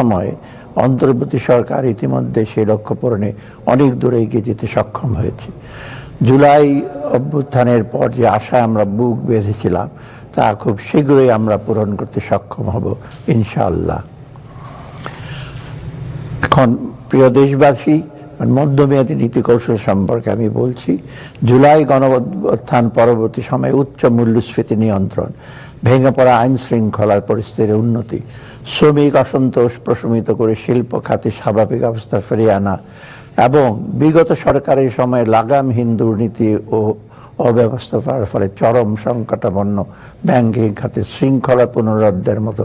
সময়ে অন্তর্বর্তী সরকার ইতিমধ্যে সেই লক্ষ্য পূরণে অনেক দূরে এগিয়ে যেতে সক্ষম হয়েছে। জুলাই অভ্যুত্থানের পর যে আশায় আমরা বুক বেঁধেছিলাম, তা খুব শীঘ্রই আমরা পূরণ করতে সক্ষম হব, ইনশাআল্লাহ। এখন প্রিয় দেশবাসী, মধ্যমেয়াদী নীতি কৌশল সম্পর্কে আমি বলছি, জুলাই গণঅভ্যুত্থান পরবর্তী সময়ে উচ্চ মূল্যস্ফীতি নিয়ন্ত্রণ, ভেঙে পড়া আইন শৃঙ্খলার পরিস্থিতির উন্নতি শ্রমিক অসন্তোষ প্রশমিত করে শিল্প খাতে স্বাভাবিক অবস্থা ফিরিয়ে আনা এবং বিগত সরকারের সময় লাগামহীন দুর্নীতি ও অব্যবস্থার ফলে চরম সংকটাপন্ন ব্যাংকিং খাতে শৃঙ্খলা পুনরুদ্ধারের মতো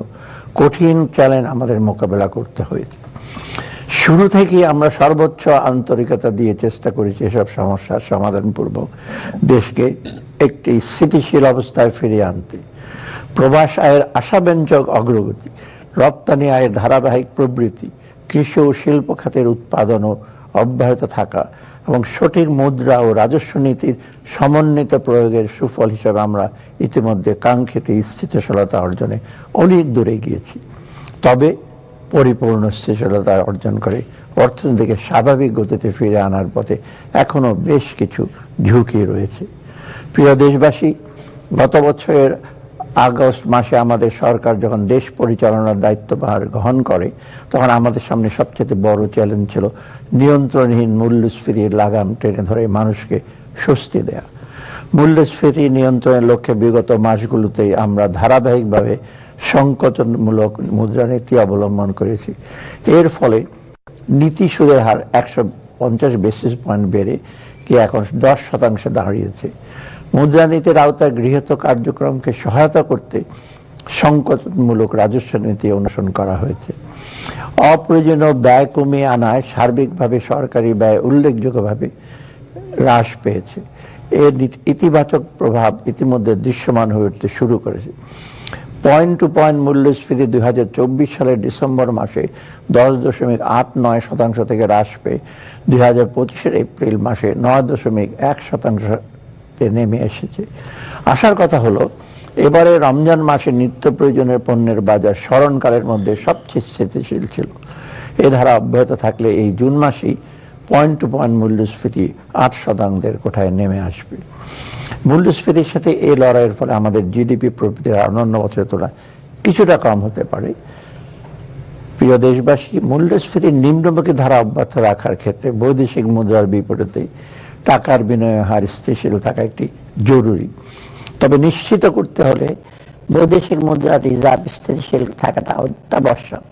কঠিন চ্যালেঞ্জ আমাদের মোকাবেলা করতে হয়েছে। শুরু থেকেই আমরা সর্বোচ্চ আন্তরিকতা দিয়ে চেষ্টা করেছি এসব সমস্যার সমাধানপূর্বক দেশকে একটি স্থিতিশীল অবস্থায় ফিরিয়ে আনতে। প্রবাস আয়ের আশাব্যঞ্জক অগ্রগতি রপ্তানি আয়ের ধারাবাহিক প্রবৃদ্ধি কৃষি ও শিল্প খাতের উৎপাদনও অব্যাহত থাকা এবং সঠিক মুদ্রা ও রাজস্ব নীতির সমন্বিত প্রয়োগের সুফল হিসাবে আমরা ইতিমধ্যে কাঙ্ক্ষিত স্থিতিশীলতা অর্জনে অনেক দূরে গিয়েছি তবে পরিপূর্ণ স্থিতিশীলতা অর্জন করে অর্থনীতিকে স্বাভাবিক গতিতে ফিরে আনার পথে এখনও বেশ কিছু ঝুঁকি রয়েছে। প্রিয় দেশবাসী, গত বছরের আগস্ট মাসে আমাদের সরকার যখন দেশ পরিচালনার দায়িত্বভার গ্রহণ করে, তখন আমাদের সামনে সবচেয়ে বড় চ্যালেঞ্জ ছিল নিয়ন্ত্রণহীন মূল্যস্ফীতির লাগাম টেনে ধরে মানুষকে স্বস্তি দেয়া। মূল্যস্ফীতি নিয়ন্ত্রণের লক্ষ্যে বিগত মাসগুলোতেই আমরা ধারাবাহিকভাবে সংকোচনমূলক মুদ্রানীতি অবলম্বন করেছি। এর ফলে নীতি সুদের হার একশো পঞ্চাশ বেসিস পয়েন্ট বেড়ে কি এখন দশ শতাংশে দাঁড়িয়েছে। মুদ্রানীতির আওতায় গৃহীত কার্যক্রমকে সহায়তা করতে সংকটমূলক রাজস্ব নীতি অনুসরণ করা হয়েছে। অপ্রয়োজনীয় ব্যয় কমিয়ে আনায় সার্বিকভাবে সরকারি ব্যয় উল্লেখযোগ্যভাবে হ্রাস পেয়েছে। এর ইতিবাচক প্রভাব ইতিমধ্যে দৃশ্যমান হয়ে উঠতে শুরু করেছে। পয়েন্ট টু পয়েন্ট মূল্যস্ফীতি দুই হাজার চব্বিশ সালের ডিসেম্বর মাসে দশ দশমিক আট নয় শতাংশ থেকে হ্রাস পেয়ে দুই হাজার পঁচিশের এপ্রিল মাসে নয় দশমিক এক শতাংশতে নেমে এসেছে। আসার কথা হলো, এবারে রমজান মাসে নিত্য প্রয়োজনীয় পণ্যের বাজার স্মরণকালের মধ্যে সবচেয়ে স্থিতিশীল ছিল। এ ধারা অব্যাহত থাকলে এই জুন মাসেই পয়েন্ট টু পয়েন্ট মূল্যস্ফীতি আট শতাংশের কোঠায় নেমে আসবে। মূল্যস্ফীতির সাথে এই লড়াইয়ের ফলে আমাদের জিডিপি প্রবৃদ্ধির হার অন্যান্য বছরের তুলনায় কিছুটা কম হতে পারে। প্রিয় দেশবাসী, মূল্যস্ফীতির নিম্নমুখী ধারা অব্যাহত রাখার ক্ষেত্রে বৈদেশিক মুদ্রার বিপরীতে টাকার বিনিময় হার স্থিতিশীল থাকা একটি জরুরি। তবে নিশ্চিত করতে হলে বৈদেশিক মুদ্রার রিজার্ভ স্থিতিশীল থাকাটা অত্যাবশ্যক।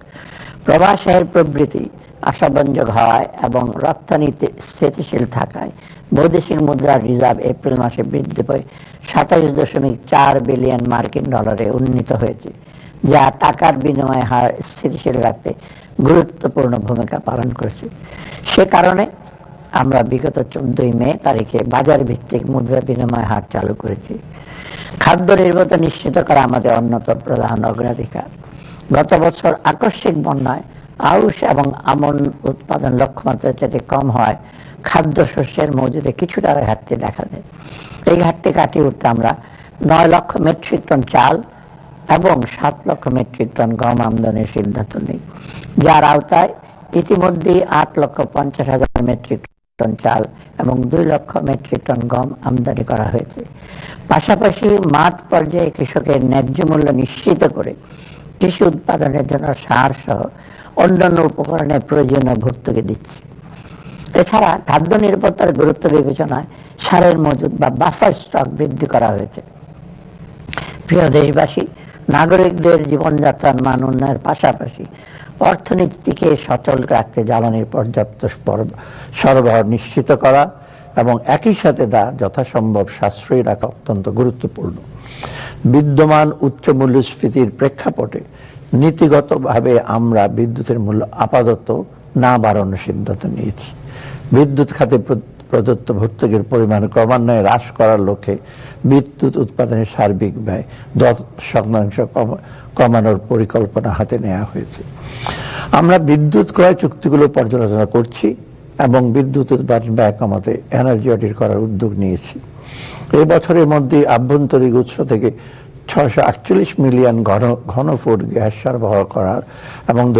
প্রবাস আয়ের প্রবৃদ্ধি আশাব্যঞ্জক হওয়ায় এবং রপ্তানিতে স্থিতিশীল থাকায় বৈদেশিক মুদ্রার রিজার্ভ এপ্রিল মাসে বৃদ্ধি পেয়ে সাতাইশ দশমিক চার বিলিয়ন মার্কিন ডলারে উন্নীত হয়েছে, যা টাকার বিনিময় হার স্থিতিশীল রাখতে গুরুত্বপূর্ণ ভূমিকা পালন করেছে। সে কারণে আমরা বিগত চোদ্দই মে তারিখে বাজার ভিত্তিক মুদ্রা বিনিময় হার চালু করেছি। খাদ্য নির্ভরতা নিশ্চিত করা আমাদের অন্যতম প্রধান অগ্রাধিকার। গত বছর আকস্মিক বন্যায় আউশ এবং আমন উৎপাদন লক্ষ্যমাত্রার যাতে কম হয় খাদ্যশস্যের মজুদে কিছুটা ঘাটতি দেখা দেয়। এই ঘাটতি কাটিয়ে উঠতে আমরা নয় লক্ষ মেট্রিক টন চাল এবং সাত লক্ষ মেট্রিক টন গম আমদানির সিদ্ধান্ত নিই। যার আওতায় ইতিমধ্যেই আট লক্ষ পঞ্চাশ হাজার মেট্রিক টন চাল এবং দুই লক্ষ মেট্রিক টন গম আমদানি করা হয়েছে। পাশাপাশি মাঠ পর্যায়ে কৃষকের ন্যায্য মূল্য নিশ্চিত করে কৃষি উৎপাদনের জন্য সার সহ অন্যান্য উপকরণের প্রয়োজনীয় ভর্তুকি দিচ্ছে। এছাড়া খাদ্য নিরাপত্তার গুরুত্ব বিবেচনায় সারের মজুদ বা বাফার স্টক বৃদ্ধি করা হয়েছে। প্রিয় দেশবাসী, নাগরিকদের জীবনযাত্রার মান উন্নয়নের পাশাপাশি অর্থনীতিকে সচল রাখতে জ্বালানির পর্যাপ্ত সরবরাহ নিশ্চিত করা এবং একই সাথে তা যথাসম্ভব সাশ্রয়ী রাখা অত্যন্ত গুরুত্বপূর্ণ। বিদ্যমান উচ্চ মূল্যস্ফীতির প্রেক্ষাপটে নীতিগতভাবে আমরা বিদ্যুতের মূল্য আপাতত না বাড়ানোর সিদ্ধান্ত নিয়েছি। বিদ্যুৎ খাতে প্রদত্ত ভর্তুকির পরিমাণ ক্রমান্বয়ে হ্রাস করার লক্ষ্যে বিদ্যুৎ উৎপাদনের সার্বিক ব্যয় দশ শতাংশ কমানোর পরিকল্পনা হাতে নেওয়া হয়েছে। আমরা বিদ্যুৎ ক্রয় চুক্তিগুলো পর্যালোচনা করছি এবং বিদ্যুৎ উৎপাদন ব্যয় কমাতে এনার্জি অডিট করার উদ্যোগ নিয়েছি। এই বছরের মধ্যে আভ্যন্তরিক উৎস থেকে ছয়শো আটচল্লিশ মিলিয়ন ঘন, ঘনফুট গ্যাস সরবরাহ করার এবং দু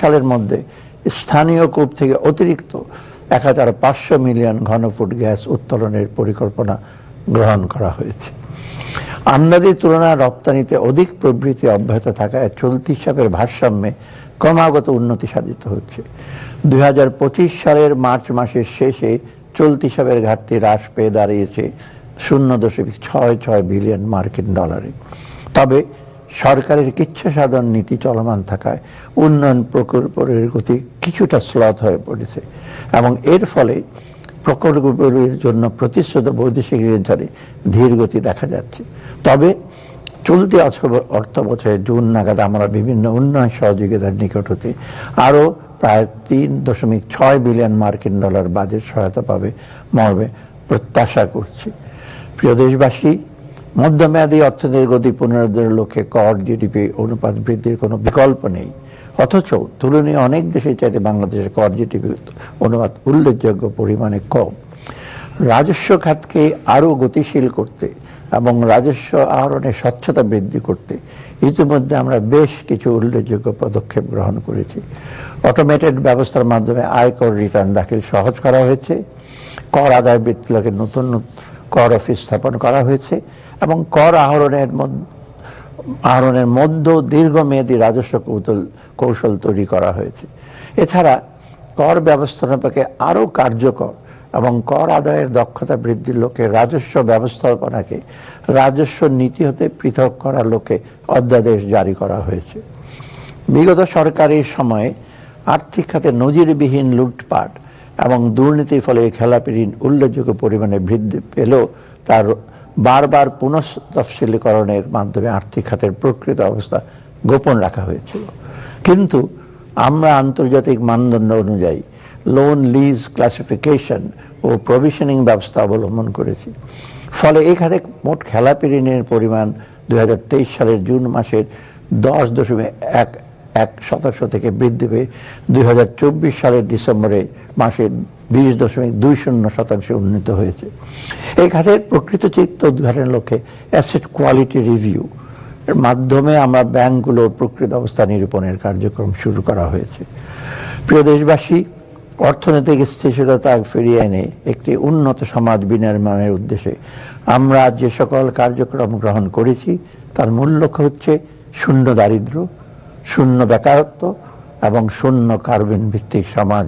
সালের মধ্যে স্থানীয় কূপ থেকে অতিরিক্ত এক হাজার পাঁচশো মিলিয়ন ঘনফুট গ্যাস উত্তোলনের পরিকল্পনা গ্রহণ করা হয়েছে। আমদানির তুলনায় রপ্তানিতে অধিক প্রবৃদ্ধি অব্যাহত থাকায় চলতি হিসাবের ভারসাম্যে ক্রমাগত উন্নতি সাধিত হচ্ছে। দুই হাজার পঁচিশ সালের মার্চ মাসের শেষে চলতি হিসাবের ঘাটতি হ্রাস পেয়ে দাঁড়িয়েছে শূন্য দশমিক ছয় ছয় বিলিয়ন মার্কিন ডলারে। তবে সরকারের কিচ্ছা সাধন নীতি চলমান থাকায় উন্নয়ন প্রকল্পের গতি কিছুটা স্লথ হয়ে পড়েছে। এবং এর ফলে প্রকল্পগুলির জন্য প্রতিশ্রুত বৈদেশিক ঋণধারে ধীর গতি দেখা যাচ্ছে। তবে চলতি অর্থ- বছরের জুন নাগাদ আমরা বিভিন্ন উন্নয়ন সহযোগিতার নিকট হতে আরও প্রায় তিন দশমিক ছয় বিলিয়ন মার্কিন ডলার বাজেট সহায়তা পাবে মর্মে প্রত্যাশা করছি। প্রিয় দেশবাসী মধ্যমেয়াদী অর্থনীতির গতি পুনরুদ্ধারের লক্ষ্যে কর জিডিপি অনুপাত বৃদ্ধির কোনো বিকল্প নেই। অথচ তুলনীয় অনেক দেশের চাইতে বাংলাদেশের কর জিডিপি অনুপাত উল্লেখযোগ্য পরিমাণে কম। রাজস্ব খাতকে আরও গতিশীল করতে এবং রাজস্ব আহরণের স্বচ্ছতা বৃদ্ধি করতে ইতিমধ্যে আমরা বেশ কিছু উল্লেখযোগ্য পদক্ষেপ গ্রহণ করেছি। অটোমেটেড ব্যবস্থার মাধ্যমে আয়কর রিটার্ন দাখিল সহজ করা হয়েছে। কর আদায় বৃত্তিলাকে নতুন কর অফিস স্থাপন করা হয়েছে। এবং কর আহরণের আহরণের মধ্য দীর্ঘমেয়াদী রাজস্ব কৌশল কৌশল তৈরি করা হয়েছে। এছাড়া কর ব্যবস্থাপনাকে আরও কার্যকর এবং কর আদায়ের দক্ষতা বৃদ্ধির লক্ষ্যে রাজস্ব ব্যবস্থাপনাকে রাজস্ব নীতি হতে পৃথক করার লক্ষ্যে অধ্যাদেশ জারি করা হয়েছে। বিগত সরকারের সময়ে আর্থিক খাতে নজিরবিহীন লুটপাট এবং দুর্নীতির ফলে খেলাপি ঋণ উল্লেখযোগ্য পরিমাণে বৃদ্ধি পেলেও তার বারবার পুনঃতফসিলীকরণের মাধ্যমে আর্থিক খাতের প্রকৃত অবস্থা গোপন রাখা হয়েছিল। কিন্তু আমরা আন্তর্জাতিক মানদণ্ড অনুযায়ী লোন লিজ ক্লাসিফিকেশন ও প্রভিশনিং ব্যবস্থা অবলম্বন করেছি। ফলে এই খাতে মোট খেলাপি ঋণের পরিমাণ দু হাজার তেইশ সালের জুন মাসের দশ দশমিক এক এক শতাংশ থেকে বৃদ্ধি পেয়ে দুই হাজার চব্বিশ সালের ডিসেম্বরে মাসে বিশ দশমিক দুই শূন্য শতাংশে উন্নীত হয়েছে। এই খাতের প্রকৃত চিত্র উদ্ঘাটনের লক্ষ্যে অ্যাসেট কোয়ালিটি রিভিউ এর মাধ্যমে আমরা ব্যাংকগুলোর প্রকৃত অবস্থা নিরূপণের কার্যক্রম শুরু করা হয়েছে। প্রিয় দেশবাসী, অর্থনৈতিক স্থিতিশীলতা ফিরিয়ে এনে একটি উন্নত সমাজ বিনির্মাণের উদ্দেশ্যে আমরা যে সকল কার্যক্রম গ্রহণ করেছি, তার মূল লক্ষ্য হচ্ছে শূন্য দারিদ্র্য শূন্য বেকারত্ব এবং শূন্য কার্বন ভিত্তিক সমাজ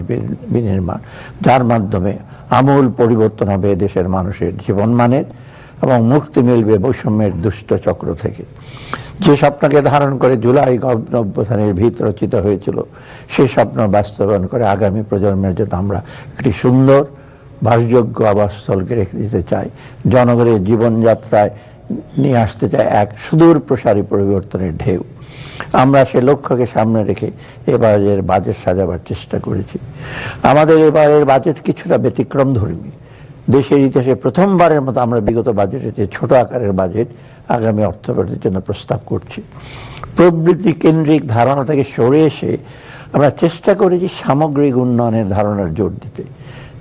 বিনির্মাণ। যার মাধ্যমে আমূল পরিবর্তন হবে দেশের মানুষের জীবনমানের এবং মুক্তি মিলবে বৈষম্যের দুষ্ট চক্র থেকে। যে স্বপ্নকে ধারণ করে জুলাই গণ ভিত রচিত হয়েছিল সেই স্বপ্ন বাস্তবায়ন করে আগামী প্রজন্মের জন্য আমরা একটি সুন্দর বাসযোগ্য আবাসস্থলকে রেখে দিতে চাই। জনগণের জীবনযাত্রায় নিয়ে আসতে চায় এক সুদূর প্রসারী পরিবর্তনের ঢেউ। আমরা সে লক্ষ্যকে সামনে রেখে এবারের বাজেট সাজাবার চেষ্টা করেছি। আমাদের এবারের বাজেট কিছুটা ব্যতিক্রম ধর্মী। দেশের ইতিহাসে প্রথমবারের মতো আমরা বিগত বাজেটে যে ছোট আকারের বাজেট আগামী অর্থবর্ষের জন্য প্রস্তাব করছি। প্রবৃত্তি কেন্দ্রিক ধারণা থেকে সরে এসে আমরা চেষ্টা করেছি সামগ্রিক উন্নয়নের ধারণার জোর দিতে।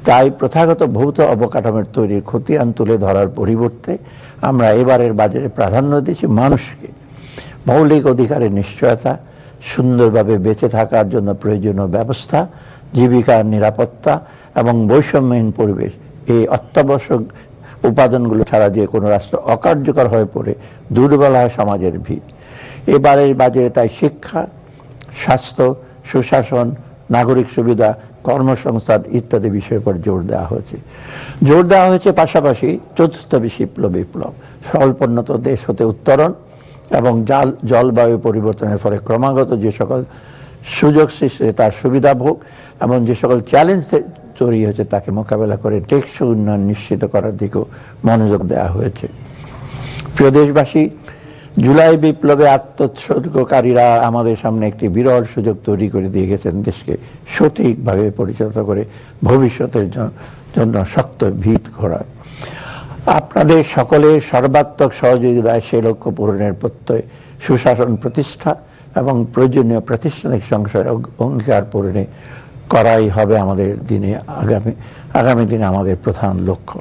তাই প্রথাগত ভৌত অবকাঠামোর তৈরির খতিয়ান তুলে ধরার পরিবর্তে আমরা এবারের বাজারে প্রাধান্য দিয়েছি মানুষকে। মৌলিক অধিকারের নিশ্চয়তা, সুন্দরভাবে বেঁচে থাকার জন্য প্রয়োজনীয় ব্যবস্থা, জীবিকার নিরাপত্তা এবং বৈষম্যহীন পরিবেশ। এই অত্যাবশ্যক উপাদানগুলো ছাড়া যে কোনো রাষ্ট্র অকার্যকর হয়ে পড়ে দুর্বল হয় সমাজের ভিত। এবারের বাজেটে তাই শিক্ষা, স্বাস্থ্য, সুশাসন, নাগরিক সুবিধা কর্মসংস্থান ইত্যাদি বিষয়ের উপর জোর দেওয়া হয়েছে। জোর দেওয়া হয়েছে পাশাপাশি চতুর্থ বিপ্লব বিপ্লব। স্বল্পোন্নত দেশ হতে উত্তরণ এবং জাল, জলবায়ু পরিবর্তনের ফলে ক্রমাগত যে সকল সুযোগ সৃষ্টি তার সুবিধা ভোগ এবং যে সকল চ্যালেঞ্জ তৈরি হয়েছে তাকে মোকাবেলা করে টেকসই উন্নয়ন নিশ্চিত করার দিকেও মনোযোগ দেওয়া হয়েছে। প্রিয় দেশবাসী জুলাই বিপ্লবে আত্মোৎসর্গকারীরা আমাদের সামনে একটি বিরল সুযোগ তৈরি করে দিয়ে গেছেন দেশকে সঠিকভাবে পরিচালিত করে ভবিষ্যতের জন্য শক্ত ভিত ঘোরায়। আপনাদের সকলের সর্বাত্মক সহযোগিতায় সেই লক্ষ্য পূরণের প্রত্যয়, সুশাসন প্রতিষ্ঠা এবং প্রয়োজনীয় প্রাতিষ্ঠানিক সংসার অঙ্গীকার পূরণে করাই হবে আমাদের দিনে আগামী আগামী দিনে আমাদের প্রধান লক্ষ্য।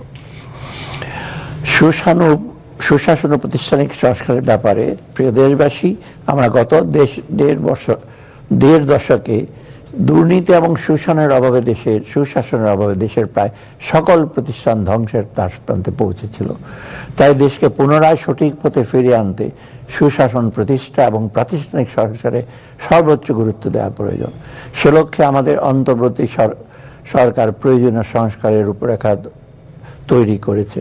সুশানু সুশাসন ও প্রাতিষ্ঠানিক সংস্কারের ব্যাপারে, প্রিয় দেশবাসী, আমরা গত দেশ, দেড় বছর, দেড় দশকে দুর্নীতি এবং শোষণের অভাবে দেশের, সুশাসনের অভাবে দেশের প্রায় সকল প্রতিষ্ঠান ধ্বংসের প্রান্তে পৌঁছেছিল। তাই দেশকে পুনরায় সঠিক পথে ফিরিয়ে আনতে সুশাসন প্রতিষ্ঠা এবং প্রাতিষ্ঠানিক সংস্কারে সর্বোচ্চ গুরুত্ব দেওয়া প্রয়োজন। সে লক্ষ্যে আমাদের অন্তর্বর্তী সরকার প্রয়োজনীয় সংস্কারের রূপরেখা তৈরি করেছে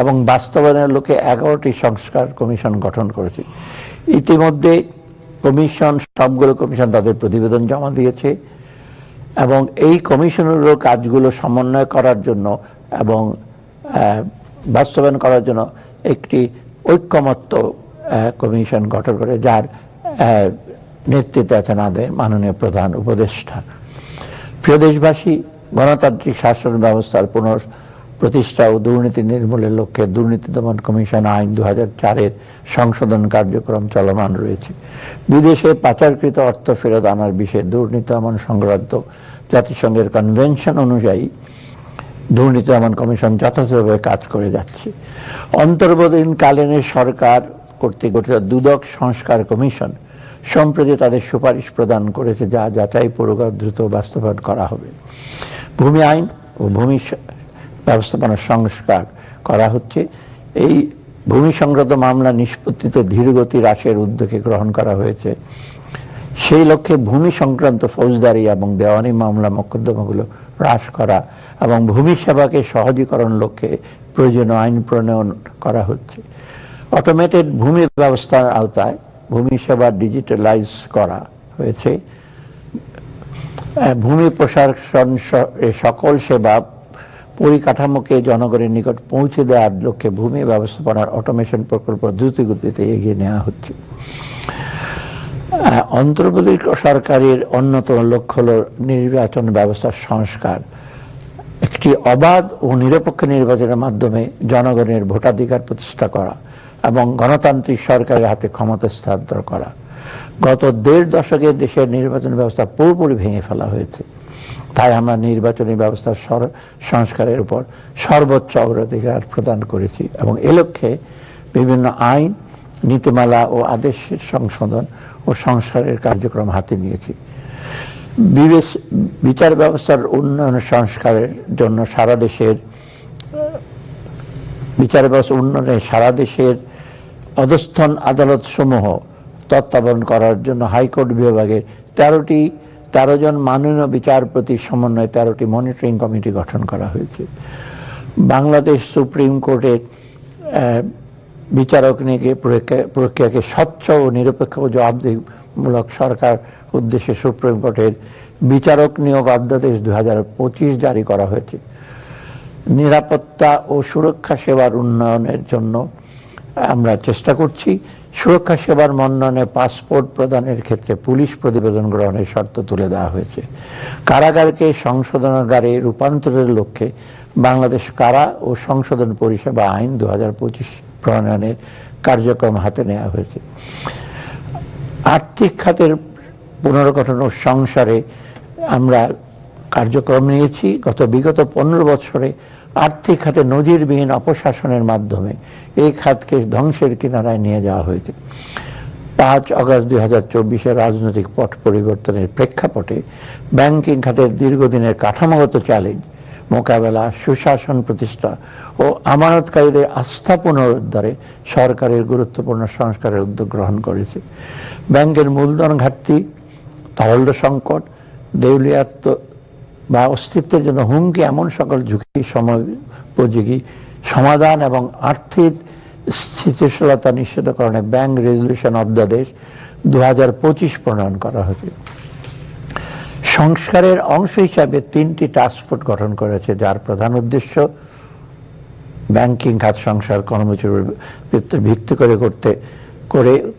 এবং বাস্তবায়নের লোকে এগারোটি সংস্কার কমিশন গঠন করেছে। ইতিমধ্যে কমিশন, সবগুলো কমিশন তাদের প্রতিবেদন জমা দিয়েছে এবং এই কমিশনেরও কাজগুলো সমন্বয় করার জন্য এবং বাস্তবায়ন করার জন্য একটি ঐক্যমত্য কমিশন গঠন করে, যার নেতৃত্বে আছেন আমাদের মাননীয় প্রধান উপদেষ্টা। প্রিয় দেশবাসী, গণতান্ত্রিক শাসন ব্যবস্থার পুনর প্রতিষ্ঠা ও দুর্নীতি নির্মূলের লক্ষ্যে দুর্নীতি দমন কমিশন আইন দু চারের সংশোধন কার্যক্রম চলমান রয়েছে। বিদেশে পাচারকৃত অর্থ ফেরত আনার বিষয়ে দুর্নীতি দমন সংক্রান্ত জাতিসংঘের কনভেনশন অনুযায়ী দুর্নীতি দমন কমিশন যথাযথভাবে কাজ করে যাচ্ছে। অন্তর্বর্তীকালীন সরকার কর্তৃক গঠিত দুদক সংস্কার কমিশন সম্প্রতি তাদের সুপারিশ প্রদান করেছে যা যাচাই পূর্বক দ্রুত বাস্তবায়ন করা হবে। ভূমি আইন ও ভূমি স- ব্যবস্থাপনার সংস্কার করা হচ্ছে। এই ভূমি সংক্রান্ত মামলা নিষ্পত্তিতে ধীরগতি হ্রাসের উদ্যোগে গ্রহণ করা হয়েছে। সেই লক্ষ্যে ভূমি সংক্রান্ত ফৌজদারি এবং দেওয়ানি মামলা মোকদ্দমাগুলো হ্রাস করা এবং ভূমি সেবাকে সহজীকরণ লক্ষ্যে প্রয়োজনীয় আইন প্রণয়ন করা হচ্ছে। অটোমেটেড ভূমি ব্যবস্থার আওতায় ভূমি সেবা ডিজিটালাইজ করা হয়েছে। ভূমি প্রশাসন সকল সেবা পরিকাঠামোকে জনগণের নিকট পৌঁছে দেওয়ার লক্ষ্যে ভূমি ব্যবস্থাপনার অটোমেশন প্রকল্প দ্রুত গতিতে এগিয়ে নেওয়া হচ্ছে। অন্তর্বর্তী সরকারের অন্যতম লক্ষ্য হল নির্বাচন ব্যবস্থার সংস্কার। একটি অবাধ ও নিরপেক্ষ নির্বাচনের মাধ্যমে জনগণের ভোটাধিকার প্রতিষ্ঠা করা এবং গণতান্ত্রিক সরকারের হাতে ক্ষমতা স্থানান্তর করা। গত দেড় দশকে দেশের নির্বাচন ব্যবস্থা পুরোপুরি ভেঙে ফেলা হয়েছে। তাই আমরা নির্বাচনী ব্যবস্থার সংস্কারের উপর সর্বোচ্চ অগ্রাধিকার প্রদান করেছি এবং এ লক্ষ্যে বিভিন্ন আইন, নীতিমালা ও আদেশের সংশোধন ও সংস্কারের কার্যক্রম হাতে নিয়েছি। বিবেচ, বিচার ব্যবস্থার উন্নয়ন সংস্কারের জন্য সারা দেশের, বিচার ব্যবস্থা উন্নয়নে সারা দেশের অধস্থন আদালত সমূহ তত্ত্বাবধান করার জন্য হাইকোর্ট বিভাগের তেরোটি তেরো জন মাননীয় বিচারপতি সমন্বয়ে তেরোটি মনিটরিং কমিটি গঠন করা হয়েছে। বাংলাদেশ সুপ্রিম কোর্টের বিচারক প্রক্রিয়া- প্রক্রিয়াকে স্বচ্ছ ও নিরপেক্ষ জবাবদিহিমূলক সরকার উদ্দেশ্যে সুপ্রিম কোর্টের বিচারক নিয়োগ অধ্যাদেশ দু পঁচিশ জারি করা হয়েছে। নিরাপত্তা ও সুরক্ষা সেবার উন্নয়নের জন্য আমরা চেষ্টা করছি। সুরক্ষা সেবার মন্নয়নে পাসপোর্ট প্রদানের ক্ষেত্রে পুলিশ প্রতিবেদন গ্রহণের শর্ত তুলে দেওয়া হয়েছে। কারাগারকে সংশোধনাগারে রূপান্তরের লক্ষ্যে বাংলাদেশ কারা ও সংশোধন পরিষেবা আইন দু হাজার পঁচিশ প্রণয়নের কার্যক্রম হাতে নেওয়া হয়েছে। আর্থিক খাতের পুনর্গঠন ও সংসারে আমরা কার্যক্রম নিয়েছি। গত বিগত পনেরো বছরে আর্থিক খাতে নজিরবিহীন অপশাসনের মাধ্যমে এই খাতকে ধ্বংসের কিনারায় নিয়ে যাওয়া হয়েছে। পাঁচ আগস্ট দুই হাজার চব্বিশের রাজনৈতিক পট পরিবর্তনের প্রেক্ষাপটে ব্যাংকিং খাতের দীর্ঘদিনের কাঠামোগত চ্যালেঞ্জ মোকাবেলা, সুশাসন প্রতিষ্ঠা ও আমানতকারীদের আস্থা পুনরুদ্ধারে সরকারের গুরুত্বপূর্ণ সংস্কারের উদ্যোগ গ্রহণ করেছে। ব্যাংকের মূলধন ঘাটতি তারল্য সংকট দেউলিয়াত্ম বা অস্তিত্বের জন্য হুমকি এমন সকল ঝুঁকি সময়োপযোগী সমাধান এবং আর্থিক স্থিতিশীলতা নিশ্চিতকরণে ব্যাংক রেজলিউশন অধ্যাদেশ দু হাজার পঁচিশ প্রণয়ন করা হয়েছে। সংস্কারের অংশ হিসাবে তিনটি টাস্কফোর্স গঠন করেছে, যার প্রধান উদ্দেশ্য ব্যাংকিং, খাত সংসার কর্মসূচির ভিত্তি- ভিত্তি করে করতে, করে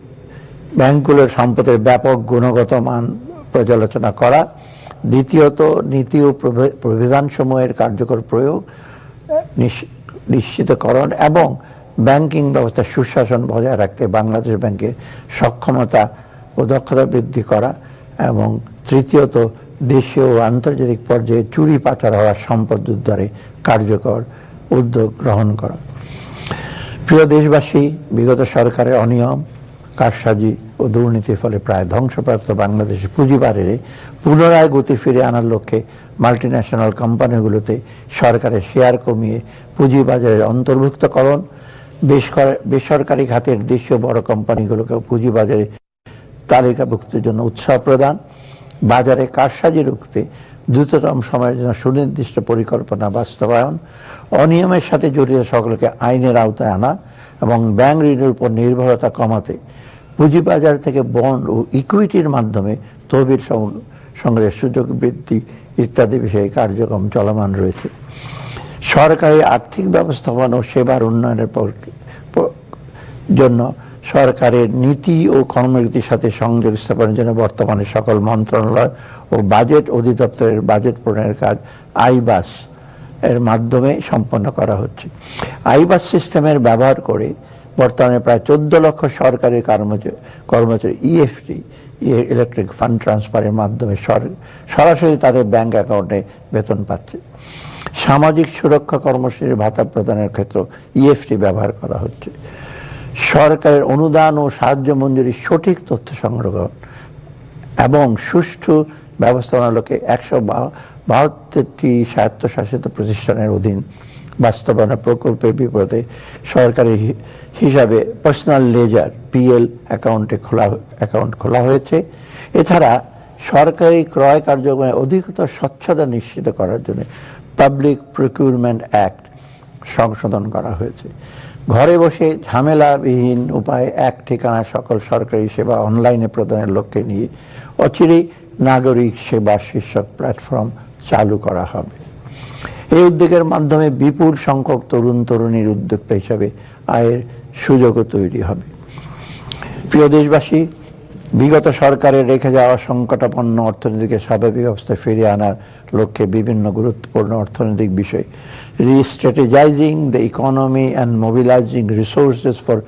ব্যাংকগুলোর সম্পদের ব্যাপক গুণগত মান পর্যালোচনা করা দ্বিতীয়ত, নীতি ও প্রবিধানসমূহের কার্যকর প্রয়োগ নিশ- নিশ্চিতকরণ এবং ব্যাংকিং ব্যবস্থা সুশাসন বজায় রাখতে বাংলাদেশ ব্যাংকের সক্ষমতা ও দক্ষতা বৃদ্ধি করা এবং তৃতীয়ত, দেশীয় ও আন্তর্জাতিক পর্যায়ে চুরি পাচার হওয়া সম্পদ উদ্ধারে কার্যকর উদ্যোগ গ্রহণ করা। প্রিয় দেশবাসী, বিগত সরকারের অনিয়ম কারসাজি ও দুর্নীতির ফলে প্রায় ধ্বংসপ্রাপ্ত বাংলাদেশের পুঁজিবাজারে পুনরায় গতি ফিরে আনার লক্ষ্যে মাল্টিন্যাশনাল কোম্পানিগুলোতে সরকারের শেয়ার কমিয়ে পুঁজিবাজারের অন্তর্ভুক্তকরণ বেসর- বেসরকারি খাতের দেশীয় বড় কোম্পানিগুলোকে পুঁজিবাজারে তালিকাভুক্তির জন্য উৎসাহ প্রদান। বাজারে কারসাজি রুখতে দ্রুততম সময়ের জন্য সুনির্দিষ্ট পরিকল্পনা বাস্তবায়ন। অনিয়মের সাথে জড়িত সকলকে আইনের আওতায় আনা এবং ব্যাংক ঋণের উপর নির্ভরতা কমাতে পুঁজিবাজার থেকে বন্ড ও ইকুইটির মাধ্যমে তহবিল সংগ্রহের সুযোগ বৃদ্ধি ইত্যাদি বিষয়ে কার্যক্রম চলমান রয়েছে। সরকারি আর্থিক ব্যবস্থাপনা ও সেবার উন্নয়নের জন্য সরকারের নীতি ও কর্মনীতির সাথে সংযোগ স্থাপনের জন্য বর্তমানে সকল মন্ত্রণালয় ও বাজেট অধিদপ্তরের বাজেট প্রণয়নের কাজ আইবাস এর মাধ্যমে সম্পন্ন করা হচ্ছে। আইবাস সিস্টেমের ব্যবহার করে বর্তমানে প্রায় চোদ্দ লক্ষ সরকারি কর্মচারী কর্মচারী E ইএফটি ইলেকট্রিক ফান্ড ট্রান্সফারের মাধ্যমে সরাসরি তাদের ব্যাংক অ্যাকাউন্টে বেতন পাচ্ছে। সামাজিক সুরক্ষা কর্মসূচির ভাতা প্রদানের ক্ষেত্রে ইএফটি ব্যবহার করা হচ্ছে। সরকারের অনুদান ও সাহায্য মঞ্জুরির সঠিক তথ্য সংগ্রহ এবং সুষ্ঠু ব্যবস্থাপনার লোকে একশো বাহাত্তরটি স্বায়ত্তশাসিত প্রতিষ্ঠানের অধীন বাস্তবায়ন প্রকল্পের বিপরীতে সরকারি হিসাবে পার্সোনাল লেজার পিএল অ্যাকাউন্টে খোলা অ্যাকাউন্ট খোলা হয়েছে। এছাড়া সরকারি ক্রয় কার্যক্রমে অধিকতর স্বচ্ছতা নিশ্চিত করার জন্য পাবলিক প্রকিউরমেন্ট অ্যাক্ট সংশোধন করা হয়েছে। ঘরে বসে ঝামেলাবিহীন উপায়ে এক ঠিকানা সকল সরকারি সেবা অনলাইনে প্রদানের লক্ষ্যে নিয়ে অচিরেই নাগরিক সেবা শীর্ষক প্ল্যাটফর্ম চালু করা হবে। এই উদ্যোগের মাধ্যমে বিপুল সংখ্যক তরুণ তরুণীর উদ্যোক্তা হিসাবে আয়ের সুযোগও তৈরি হবে। প্রিয় দেশবাসী, বিগত সরকারের রেখে যাওয়া সংকটাপন্ন অর্থনীতিকে স্বাভাবিক অবস্থায় ফিরিয়ে আনার লক্ষ্যে বিভিন্ন গুরুত্বপূর্ণ অর্থনৈতিক বিষয়। Restrategising the economy and mobilising resources for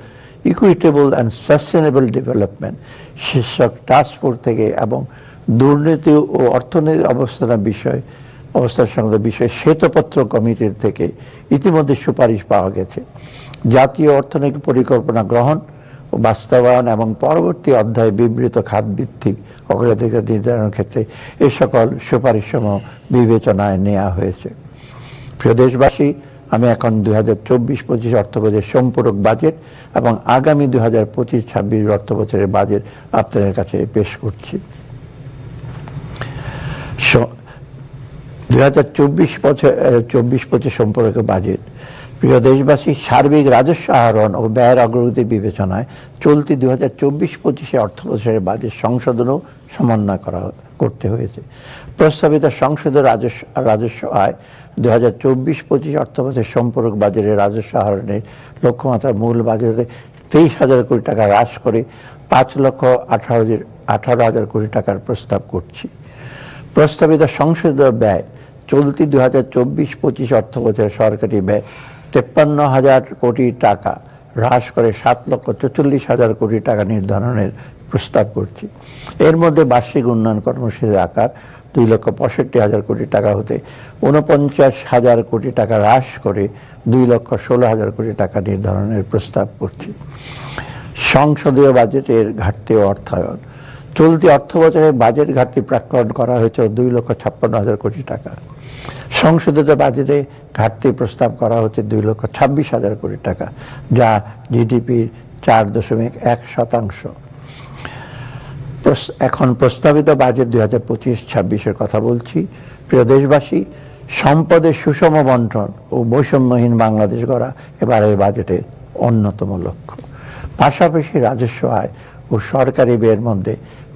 equitable and sustainable development শীর্ষক টাস্ক ফোর্স থেকে এবং দুর্নীতি ও অর্থনৈতিক অবস্থার বিষয় অবস্থার সংক্রান্ত বিষয়ে, শ্বেতপত্র কমিটির থেকে ইতিমধ্যে সুপারিশ পাওয়া গেছে। জাতীয় অর্থনৈতিক পরিকল্পনা গ্রহণ বাস্তবায়ন এবং পরবর্তী অধ্যায়ে বিবৃত খাত ভিত্তিক অগ্রাধিকার নির্ধারণের ক্ষেত্রে এ সকল সুপারিশ সমূহ বিবেচনায় নেওয়া হয়েছে। প্রিয় দেশবাসী, আমি এখন দুই হাজার চব্বিশ পঁচিশ অর্থ বছরের সম্পূরক বাজেট এবং আগামী দুই হাজার পঁচিশ ছাব্বিশ অর্থ বছরের বাজেট আপনাদের কাছে পেশ করছি। দুই হাজার চব্বিশ বছর চব্বিশ পঁচিশ সম্পর্কে বাজেট। প্রিয় দেশবাসী, সার্বিক রাজস্ব আহরণ ও ব্যয়ের অগ্রগতি বিবেচনায় চলতি দুই হাজার চব্বিশ পঁচিশে অর্থ বছরের বাজেট সংশোধনও সমন্বয় করা করতে হয়েছে। প্রস্তাবিত সংসদের রাজস্ব রাজস্ব আয় দু হাজার চব্বিশ পঁচিশ অর্থ বছরের সম্পর্ক বাজারের রাজস্ব আহরণের লক্ষ্যমাত্রা মূল বাজারে তেইশ হাজার কোটি টাকা হ্রাস করে পাঁচ লক্ষ আঠারো আঠারো হাজার কোটি টাকার প্রস্তাব করছি। প্রস্তাবিত সংসদীয় ব্যয় চলতি দু হাজার চব্বিশ পঁচিশ অর্থ বছরের সরকারি ব্যয় তেপ্পান্ন হাজার কোটি টাকা, হ্রাস করে সাত লক্ষ চল্লিশ হাজার কোটি টাকা নির্ধারণের প্রস্তাব করছি। এর মধ্যে বার্ষিক উন্নয়ন কর্মসূচির আকার দুই লক্ষ পঁয়ষট্টি হাজার কোটি টাকা হতে উনপঞ্চাশ হাজার কোটি টাকা হ্রাস করে দুই লক্ষ ষোলো হাজার কোটি টাকা নির্ধারণের প্রস্তাব করছি। সংসদীয় বাজেটের ঘাটতি অর্থায়ন। চলতি অর্থ বছরে বাজেট ঘাটতি প্রাক্কলন করা হয়েছে দুই লক্ষ ছাপ্পান্ন হাজার কোটি টাকা। সংশোধিত বাজেটে ঘাটতি প্রস্তাব করা হচ্ছে দুই লক্ষ ছাব্বিশ হাজার কোটি টাকা, যা জিডিপির চার দশমিক এক শতাংশ। এখন প্রস্তাবিত বাজেট দুই হাজার পঁচিশ ছাব্বিশের কথা বলছি। প্রিয় দেশবাসী, সম্পদের সুষম বন্টন ও বৈষম্যহীন বাংলাদেশ গড়া এবারের বাজেটের অন্যতম লক্ষ্য। পাশাপাশি রাজস্ব আয় ও সরকারি ব্যয়ের মধ্যে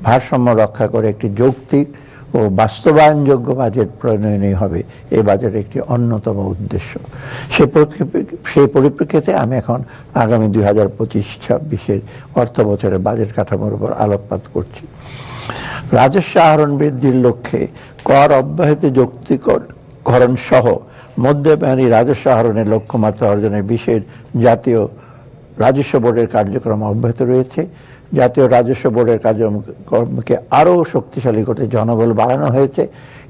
ভারসাম্য রক্ষা করে একটি যৌক্তিক ও বাস্তবায়নযোগ্য বাজেট প্রণয়নই হবে। এই বাজেটের একটি অন্যতম উদ্দেশ্য। সে সেই পরিপ্রেক্ষিতে আমি এখন আগামী দুই হাজার পঁচিশ ছাব্বিশের অর্থ বছরের বাজেট কাঠামোর উপর আলোকপাত করছি। রাজস্ব আহরণ বৃদ্ধির লক্ষ্যে কর অব্যাহত যৌক্তিকরণ সহ মধ্যব্যানী রাজস্ব আহরণের লক্ষ্যমাত্রা অর্জনের বিশেষ জাতীয় রাজস্ব বোর্ডের কার্যক্রম অব্যাহত রয়েছে। জাতীয় রাজস্ব বোর্ডের কার্যক্রমকে আরও শক্তিশালী করতে জনবল বাড়ানো হয়েছে।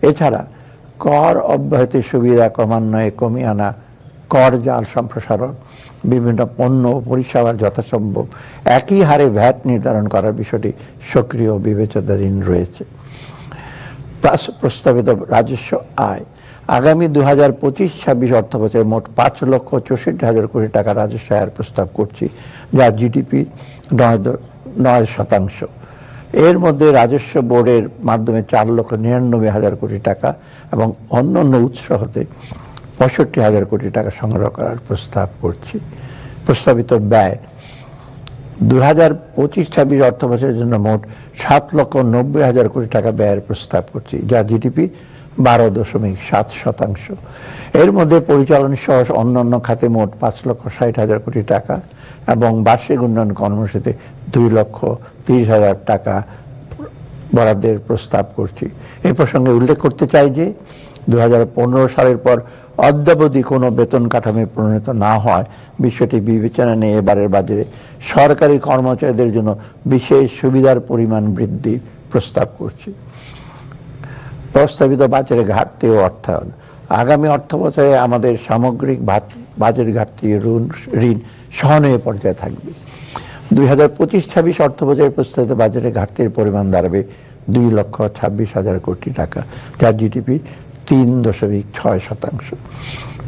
এছাড়া কর অব্যাহতির সুবিধা ক্রমান্বয়ে কমিয়ে আনা, কর জাল সম্প্রসারণ, বিভিন্ন পণ্য পরিষেবার যথাসম্ভব একই হারে ভ্যাট নির্ধারণ করার বিষয়টি সক্রিয় বিবেচনাধীন রয়েছে। প্রস্তাবিত রাজস্ব আয়। আগামী দু হাজার পঁচিশ ছাব্বিশ অর্থ বছরে মোট পাঁচ লক্ষ চৌষট্টি হাজার কোটি টাকা রাজস্ব আয়ের প্রস্তাব করছি, যা জিডিপি নয় নয় শতাংশ। এর মধ্যে রাজস্ব বোর্ডের মাধ্যমে চার লক্ষ নিরানব্বই হাজার কোটি টাকা এবং অন্য অন্য উৎস হতে পঁয়ষট্টি হাজার কোটি টাকা সংগ্রহ করার প্রস্তাব করছি। প্রস্তাবিত ব্যয় দু হাজার পঁচিশ ছাব্বিশ অর্থ বছরের জন্য মোট সাত লক্ষ নব্বই হাজার কোটি টাকা ব্যয়ের প্রস্তাব করছি, যা জিডিপি বারো দশমিক সাত শতাংশ। এর মধ্যে পরিচালন সহ অন্যান্য খাতে মোট পাঁচ লক্ষ ষাট হাজার কোটি টাকা। এবং বার্ষিক উন্নয়ন কর্মসূচিতে দুই লক্ষ তিরিশ হাজার টাকা বরাদ্দের প্রস্তাব করছি। এ প্রসঙ্গে উল্লেখ করতে চাই যে দু হাজার পনেরো সালের পর অদ্যাবধি কোনো বেতন কাঠামো প্রণীত না হয় বিষয়টি বিবেচনা নিয়ে এবারের বাজারে সরকারি কর্মচারীদের জন্য বিশেষ সুবিধার পরিমাণ বৃদ্ধির প্রস্তাব করছি। প্রস্তাবিত বাজারে ঘাটতি ও অর্থায়ন। আগামী অর্থ বছরে আমাদের সামগ্রিক বাজার ঘাটতি ঋণ ঋণ সহনীয় পর্যায়ে থাকবে। দুই হাজার পঁচিশ ছাব্বিশ অর্থ বছরের প্রস্তাবিত বাজারে ঘাটতির পরিমাণ দাঁড়াবে দুই লক্ষ ছাব্বিশ হাজার কোটি টাকা। যা জিডিপির তিন দশমিক ছয় শতাংশ।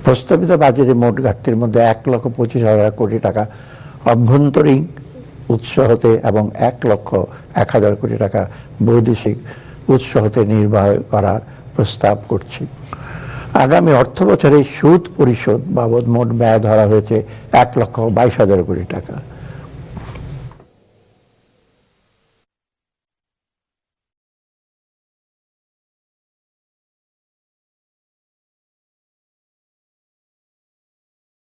প্রস্তাবিত বাজারে মোট ঘাটতির মধ্যে এক লক্ষ পঁচিশ হাজার কোটি টাকা অভ্যন্তরীণ উৎস হতে এবং এক লক্ষ এক হাজার কোটি টাকা বৈদেশিক উৎস হতে নির্বাহ করার প্রস্তাব করছি। আগামী অর্থ বছরে সুদ পরিশোধ বাবদ মোট ব্যয় ধরা হয়েছে এক লক্ষ বাইশ হাজার কোটি টাকা।